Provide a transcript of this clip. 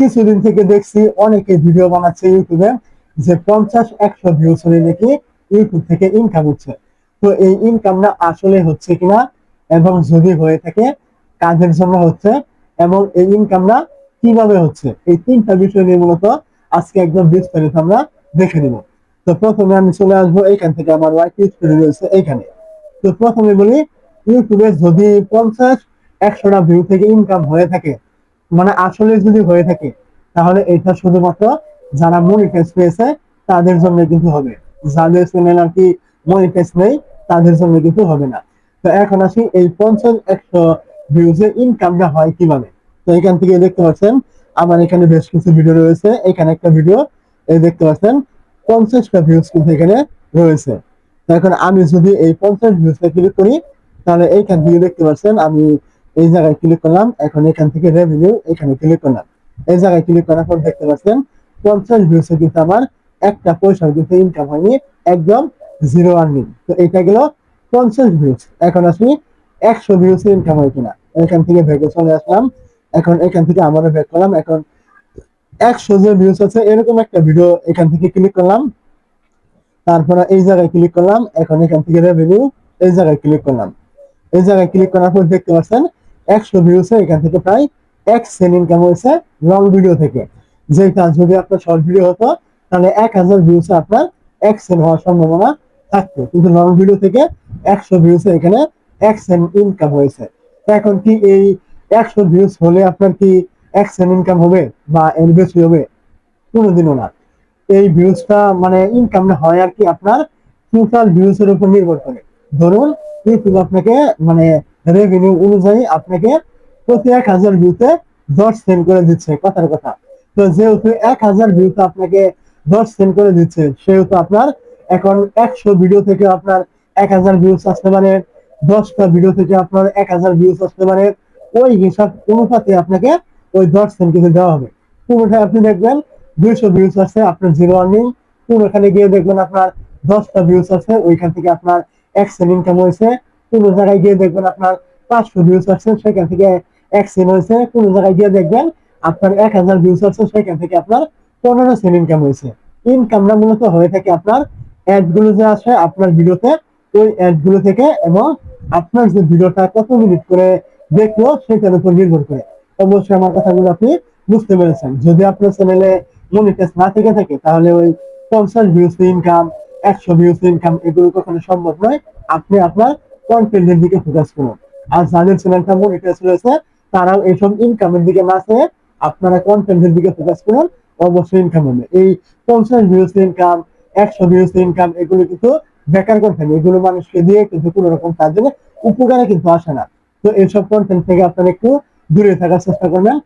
কিছুদিন থেকে দেখছি অনেকে ভিডিও বানাচ্ছে ইউটিউবে যে পঞ্চাশ, একশো ভিউজ হলে নাকি ইউটিউব থেকে ইনকাম হচ্ছে। তো এই ইনকামটা আসলে হচ্ছে কিনা এবং যদি হয়ে থাকে কাজের জন্য হচ্ছে এবং এই ইনকামটা কীভাবে হচ্ছে, এই তিনটা বিষয় নিয়ে মূলত আজকে একদম বিস্তারিত আমরা দেখে নিব। তো প্রথমে আমি চলে আসব এইখান থেকে আমার ওয়াইট স্টোরি রয়েছে এইখানে তো প্রথমে বলি ইউটিউবে যদি পঞ্চাশ, একশোটা ভিউ থেকে ইনকাম হয়ে থাকে মানে আসলে যদি হয়ে থাকে, তাহলে এটা শুধুমাত্র যারা মনিটাইজ পেয়েছে, তাদের জন্য কিন্তু হবে। যাদের চ্যানেল আর কি মনিটাইজ নেই, তাদের জন্য কিন্তু হবে না। তো এখন আসি এই পঞ্চাশ একশো ভিউজে ইনকামটা হয় কীভাবে? তো এখান থেকে দেখতে পাচ্ছেন, আমার এখানে বেশ কিছু ভিডিও রয়েছে। এখানে একটা ভিডিও এই দেখতে পাচ্ছেন, পঞ্চাশটা ভিউজ কিন্তু এখানে রয়েছে। এখন আমি যদি এই পঞ্চাশ ভিউজে ক্লিক করি, তাহলে এইখান থেকে দেখতে পাচ্ছেন, আমি এই জায়গায় ক্লিক করলাম, এখন এখান থেকে রেভিনিউ এখানে ক্লিক করলাম। এই জায়গায় ক্লিক করার পর দেখতে পাচ্ছেন, পঞ্চাশ ভিউসে কিন্তু আমার একটা পয়সা কিন্তু ইনকাম হয়নি, একদম জিরো আর্নিং তো এটা গেল পঞ্চাশ ভিউস এখন আসি একশো ভিউসে ইনকাম হয় কিনা। এখান থেকে ভেগে চলে আসলাম। এখন এখান থেকে আমারও ব্যাক করলাম। এখন একশো যে ভিউস আছে, এরকম একটা ভিডিও এখান থেকে ক্লিক করলাম। তারপরে এই জায়গায় ক্লিক করলাম। এখন এখান থেকে রেভিনিউ এই জায়গায় ক্লিক করলাম। এই জায়গায় ক্লিক করার পর দেখতে পাচ্ছেন একশো ভিউসে এখান থেকে প্রায় এক সেন্ট ইনকাম হয়েছে লং ভিডিও থেকে। যেটা যদি আপনার শর্ট ভিডিও হতো, তাহলে এক হাজার ভিউসে আপনার এক সেন্ট হওয়ার সম্ভাবনা থাকতো। কিন্তু লং ভিডিও থেকে একশো ভিউসে এখানে এক সেন্ট ইনকাম হয়েছে। এখন কি এই একশো ভিউস হলে আপনার কি এক সেন্ট ইনকাম হবে বা এর বেশি হবে? কোনোদিনও না। এই ভিউজটা মানে ইনকামটা হয় আর কি আপনার টোটাল ভিউজ এর উপর নির্ভর করে। ধরুন ইউটিউব আপনাকে মানে রেভিনিউ অনুযায়ী আপনাকে প্রতি এক হাজার ভিউতে দশ সেন্ট করে দিচ্ছে, কথার কথা। তো যেহেতু এক হাজার ভিউতে আপনাকে দশ সেন্ট করে দিচ্ছে, সেহেতু আপনার এখন একশো ভিডিও থেকে আপনার এক হাজার ভিউস আসতে পারে, দশটা ভিডিও থেকে আপনার এক হাজার ভিউস আসতে পারে, ওই হিসাব অনুপাতে আপনাকে ওই দশ সেন্ট কিন্তু দেওয়া হবে। কোনোটায় আপনি দেখবেন দুইশো ভিউস আছে আপনার জিরো আর্নিং কোনোখানে গিয়ে দেখবেন আপনার দশটা ভিউস আছে, ওইখান থেকে আপনার এক সেন্ট ইনকাম হয়েছে কোনো জায়গায় গিয়ে দেখবেন আপনার পাঁচশো ভিউস আছে সেখান থেকে এক সেন্ট হয়েছে। কোনো জায়গায় গিয়ে দেখবেন আপনার এক হাজার ভিউস আছে সেখান থেকে আপনার পনেরো সেন্ট ইনকাম হয়েছে। ইনকামটা মূলত হয়ে থাকে আপনার অ্যাডগুলো যে আসে, আপনার ভিডিওতে ওই অ্যাডগুলো থেকে এবং আপনার যে ভিডিওটা কত মিনিট করে দেখল, সেটার উপর নির্ভর করে। অবশ্যই আমার কথাগুলো আপনি বুঝতে পেরেছেন। যদি আপনার চ্যানেলে মনিটাইজ না থেকে থাকে, তাহলে ওই পঞ্চাশ ভিউস ইনকাম একশো ভিউস ইনকাম এগুলো কখনো সম্ভব নয়। আপনি আপনার কন্টেন্টের দিকে ফোকাস করুন। আর যাদের চ্যানেলটা মনিটাইজ রয়েছে, তারাও এইসব ইনকামের দিকে না চেয়ে আপনারা কন্টেন্টের দিকে ফোকাস করুন, অবশ্যই ইনকাম হবে। এই পঞ্চাশ ভিউস ইনকাম একশো ভিউস ইনকাম এগুলো কিন্তু বেকার কন্টেন্ট এগুলো মানুষকে দিয়ে কিন্তু কোনো রকম কাজে উপকারে কিন্তু আসে না। তো এইসব কন্টেন্ট থেকে আপনারা একটু দূরে থাকার চেষ্টা করবেন।